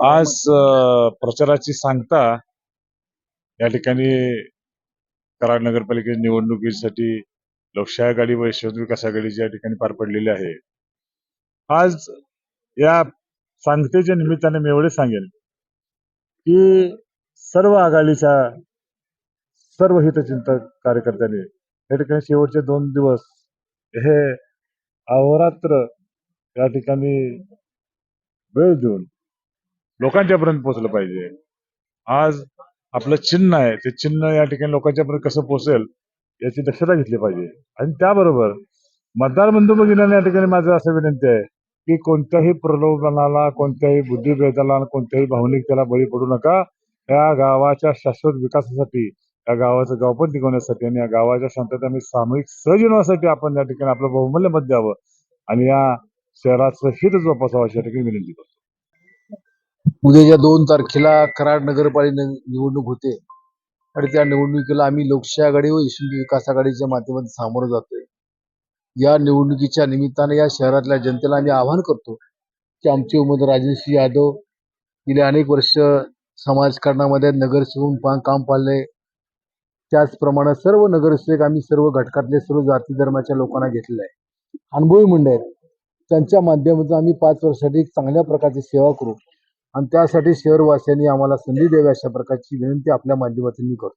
आज प्रचाराची सांगता या ठिकाणी कराड नगरपालिकेच्या निवडणुकीसाठी लोकशाही आघाडी व यशवंत विकास आघाडीच्या ठिकाणी पार पडलेली आहे. आज या सांगतेच्या निमित्ताने मी एवढे सांगेन की सर्व आघाडीच्या सर्व हितचिंतक कार्यकर्त्यांनी या ठिकाणी शेवटचे दोन दिवस हे अहोरात्र या ठिकाणी वेळ देऊन लोकांच्यापर्यंत पोहोचलं पाहिजे. आज आपलं चिन्ह आहे ते चिन्ह या ठिकाणी लोकांच्यापर्यंत कसं पोहोचेल याची दक्षता घेतली पाहिजे. आणि त्याबरोबर मतदार बंधू भगिनींना या ठिकाणी माझं असं विनंती आहे की कोणत्याही प्रलोभनाला कोणत्याही बुद्धिभेदाला कोणत्याही भावनिकतेला बळी पडू नका. या गावाच्या शाश्वत विकासासाठी या गावाचं गावपण टिकवण्यासाठी आणि या गावाच्या शांतता आणि सामूहिक सहजीवनासाठी आपण या ठिकाणी आपलं बहुमूल्य मत द्यावं. आणि या शहराचं हित जोपासावं अशा ठिकाणी विनंती करतो. उद्याच्या दोन तारखेला कराड नगरपालिका निवडणूक होते आणि त्या निवडणुकीला आम्ही लोकशाही आघाडी व यशवंत विकास आघाडीच्या माध्यमातून सामोरं जातोय. या निवडणुकीच्या निमित्ताने या शहरातल्या जनतेला आम्ही आवाहन करतो की आमचे उमेदवार राजनसिंह यादव गेले अनेक वर्ष समाजकारणामध्ये नगरसेवक पा- काम पाळले. त्याचप्रमाणे सर्व नगरसेवक आम्ही सर्व घटकातले सर्व जाती धर्माच्या लोकांना घेतलेले आहे. अनुभवी मंडळ आहेत त्यांच्या माध्यमातून आम्ही पाच वर्षासाठी चांगल्या प्रकारची सेवा करू. आणि त्यासाठी शहरवासियांनी आम्हाला संधी द्यावी अशा प्रकारची विनंती आपल्या माध्यमातून मी करतो.